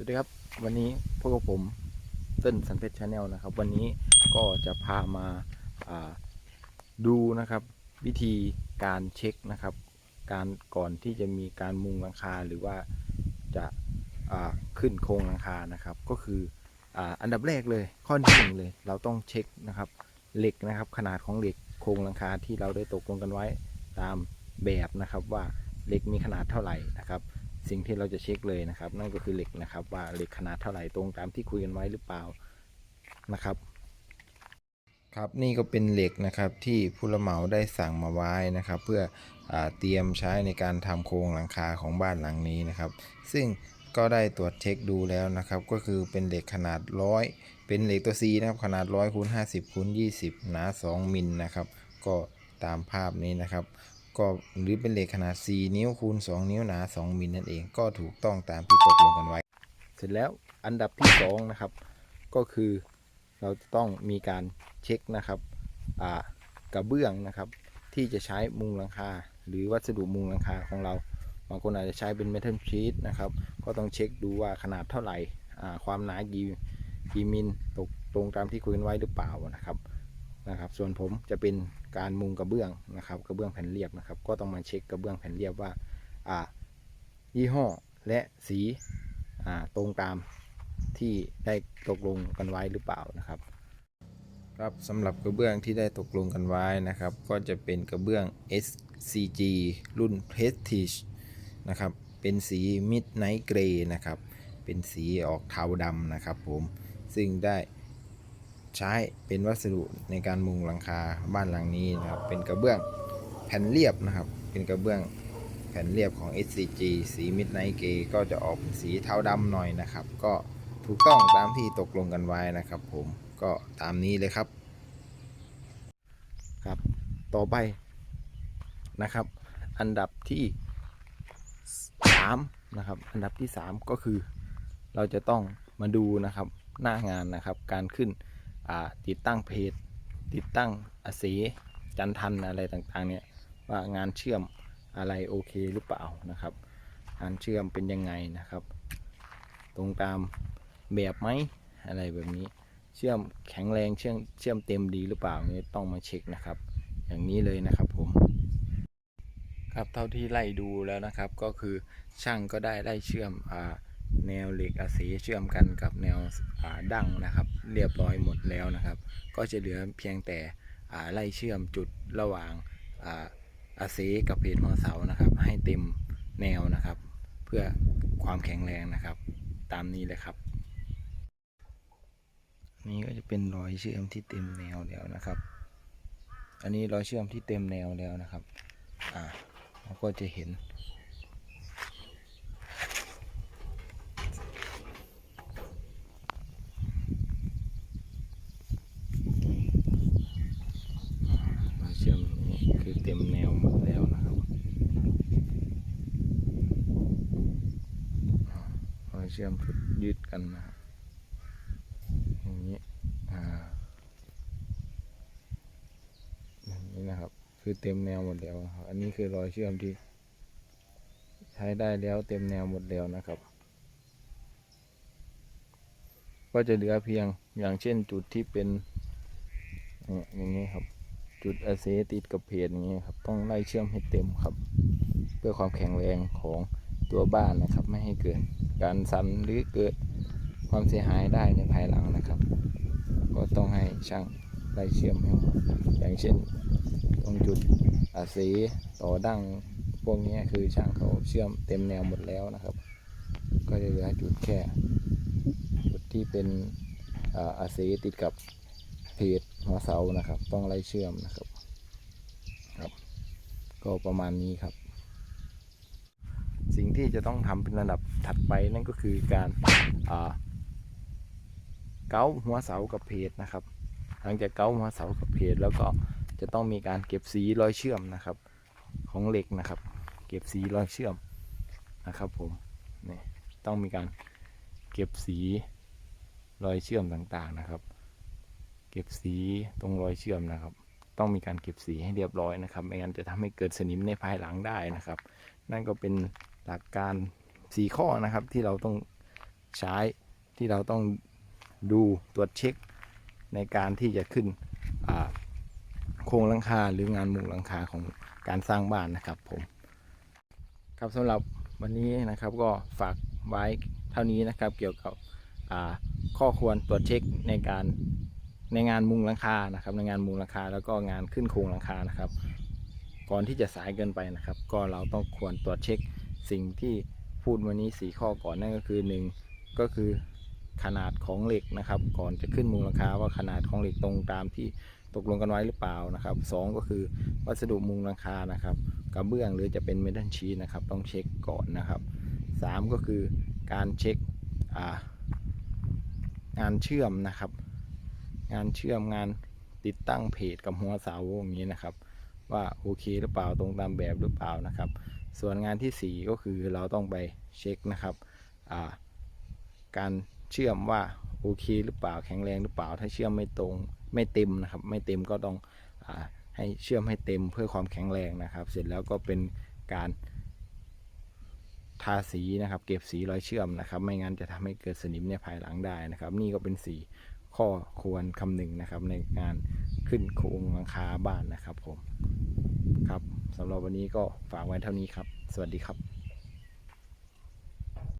สวัสดีครับ วันนี้พวกผมเต้นสันเพชรชาแนลนะครับ วันนี้ก็จะพามาาดูนะครับ วิธีการเช็คนะครับ การก่อนที่จะมีการมุงหลังคาหรือว่าจะาขึ้นโครงหลังคานะครับ ก็คือออันดับแรกเลยข้อที่หนึ่งเลย เราต้องเช็คนะครับเหล็กนะครับ ขนาดของเหล็กโครงหลังคาที่เราได้ตกลงกันไว้ตามแบบนะครับว่าเหล็กมีขนาดเท่าไหร่นะครับ สิ่งที่เราจะเช็คเลยนะครับ นั่นก็คือเหล็กนะครับ ว่าเหล็กขนาดเท่าไหร่ตรงตามที่คุยกันไว้หรือเปล่านะครับ ครับนี่ก็เป็นเหล็กนะครับที่ผู้รับเหมาได้สั่งมาไว้นะครับ เพื่ออเตรียมใช้ในการทำโครงหลังคาของบ้านหลังนี้นะครับ ซึ่งก็ได้ตรวจเช็คดูแล้วนะครับ ก็คือเป็นเหล็กขนาดร้อยเป็นเหล็กตัว C นะครับขนาดร้อยคูณห้าสิบคูณยี่สิบหนา2มิลนะครับ ก็ตามภาพนี้นะครับ ก็หรือเป็นเหล็กขนาด 4 นิ้วคูณ 2 นิ้วหนา 2มิลนั่นเอง ก็ถูกต้องตามที่ตกลงกันไว้ เสร็จแล้วอันดับที่ 2 นะครับ ก็คือเราจะต้องมีการเช็คนะครับกระเบื้องนะครับ ที่จะใช้มุงหลังคา หรือวัสดุมุงหลังคาของเราบางคนอาจจะใช้เป็นเมทัลชีตนะครับ ก็ต้องเช็คดูว่าขนาดเท่าไหร่ความหนากี่กี่มิลตกตรงตามที่คุยกันไว้หรือเปล่านะครับนะครับ ส่วนผมจะเป็น การมุงกระเบื้องนะครับกระเบื้องแผ่นเรียบนะครับ ก็ต้องมาเช็คกระเบื้องแผ่นเรียบว่าอ่ายี่ห้อและสีอ่าตรงตามที่ได้ตกลงกันไว้หรือเปล่านะครับ ครับสำหรับกระเบื้องที่ได้ตกลงกันไว้นะครับ ก็จะเป็นกระเบื้อง SCG รุ่น Prestige นะครับเป็นสี Midnight Gray นะครับเป็นสีออกเทาดำนะครับผมซึ่งได้ ใช้เป็นวัสดุในการมุงหลังคาบ้านหลังนี้นะครับ เป็นกระเบื้องแผ่นเรียบนะครับ เป็นกระเบื้องแผ่นเรียบของ SCG สี Midnight Grey ก็จะออกเป็นสีเทาดำหน่อยนะครับ ก็ถูกต้องตามที่ตกลงกันไว้นะครับผมก็ตามนี้เลยครับครับ ต่อไปนะครับ อันดับที่3นะครับ อันดับที่ 3 ก็คือ เราจะต้องมาดูนะครับหน้างานนะครับ การขึ้น ติดตั้งเพจติดตั้งอาเสจันทันอะไรต่างๆเนี่ยว่างานเชื่อมอะไรโอเคหรือเปล่านะครับงานเชื่อมเป็นยังไงนะครับ ตรงตามแบบไหมอะไรแบบนี้ เชื่อมแข็งแรงเชื่อมเชื่อมเต็มดีหรือเปล่านี่ต้องมาเช็คนะครับ อย่างนี้เลยนะครับผมครับเท่าที่ไล่ดูแล้วนะครับก็คือช่างก็ได้ไล่เชื่อมอ่า แนวเหล็กอาศีเชื่อมกันกับแนวดั้งนะครับ เรียบร้อยหมดแล้วนะครับ ก็จะเหลือเพียงแต่ไล่เชื่อมจุดระหว่างอาอาศีกับเพจหัวเสานะครับ ให้เต็มแนวนะครับ เพื่อความแข็งแรงนะครับ ตามนี้เลยครับ นี่ก็จะเป็นรอยเชื่อมที่เต็มแนวแล้วนะครับ อันนี้รอยเชื่อมที่เต็มแนวแล้วนะครับอ่าเราก็จะเห็น รอยเชื่อมนี้คือเต็มแนวหมดแล้วนะครับอ่ารอยเชื่อมชุดยืดกันนะอย่างนี้อ่าอย่างนี้นะครับ คือเต็มแนวหมดแล้วครับอันนี้คือรอยเชื่อมที่ ใช้ได้แล้วเต็มแนวหมดแล้วนะครับ ก็จะเหลือเพียงอย่างเช่นจุดที่เป็นเนี่ยอย่างนี้ครับ จุดอาเซติดกับเพจอย่างนี้ครับ ต้องไล่เชื่อมให้เต็มครับ เพื่อความแข็งแรงของ ตัวบ้านนะครับ ไม่ให้เกิดการสั่นหรือเกิดความเสียหายได้ในภายหลังนะครับ ก็ต้องให้ช่างไล่เชื่อมให้หมดอย่างเช่น ตรงจุดอาเซต่อดั้งพวกนี้คือช่างเขาเชื่อมเต็มแนวหมดแล้วนะครับ ก็จะเหลือจุดแค่ จุดที่เป็นอาอาเซติดกับเพจหัวเสานะครับ ต้องไล่เชื่อมนะครับครับ ก็ประมาณนี้ครับ สิ่งที่จะต้องทำเป็นระดับถัดไปนั่นก็คือการเกาหัวเสากับเพจนะครับ หลังจากเกาหัวเสากับเพจแล้วก็จะต้องมีการเก็บสีรอยเชื่อมนะครับ ของเหล็กนะครับ เก็บสีรอยเชื่อมนะครับ ผมนี่ต้องมีการเก็บสีรอยเชื่อมต่างๆนะครับ เก็บสีตรงรอยเชื่อมนะครับ ต้องมีการเก็บสีให้เรียบร้อยนะครับ ไม่งั้นจะทำให้เกิดสนิมในภายหลังได้นะครับ นั่นก็เป็น หลักการสีข้อนะครับที่เราต้องใช้ที่เราต้องดูตรวจเช็คในการที่จะขึ้นโครงหลังคาหรืองานมุงหลังคาของการสร้างบ้านนะครับผมครับสำหรับวันนี้นะครับก็ฝากไว้เท่านี้นะครับเกี่ยวกับข้อควรตรวจเช็คในการในงานมุงหลังคานะครับ ในงานมุงหลังคาแล้วก็งานขึ้นโครงหลังคานะครับ ก่อนที่จะสายเกินไปนะครับ ก็เราต้องควรตรวจเช็ค สิ่งที่พูดวันนี้สีข้อก่อนนั่นก็คือหนึ่งก็คือขนาดของเหล็กนะครับ ก่อนจะขึ้นมุงหลังคาว่าขนาดของเหล็กตรงตามที่ตกลงกันไว้หรือเปล่านะครับสองก็คือวัสดุมุงหลังคานะครับกระเบื้องหรือจะเป็นเมทัลชีนะครับ ต้องเช็คก่อนนะครับสามก็คือการเช็คงานเชื่อมนะครับ งานเชื่อมงานติดตั้งเพจกับหัวเสาอย่างนี้นะครับ ว่าโอเคหรือเปล่าตรงตามแบบหรือเปล่านะครับ ส่วนงานที่ 4 ก็คือเราต้องไปเช็คนะครับการเชื่อมว่าโอเคหรือเปล่าแข็งแรงหรือเปล่า ถ้าเชื่อมไม่ตรงไม่เต็มนะครับ ไม่เต็มก็ต้องอให้เชื่อมให้เต็มเพื่อความแข็งแรงนะครับ เสร็จแล้วก็เป็นการทาสีนะครับ เก็บสีรอยเชื่อมนะครับ ไม่งั้นจะทำให้เกิดสนิมในภายหลังได้นะครับ นี่ก็เป็นสี ข้อควรคำหนึ่งนะครับ ในการขึ้นโครงหลังคาบ้านนะครับผมครับสำหรับวันนี้ก็ฝากไว้เท่านี้ครับ สวัสดีครับ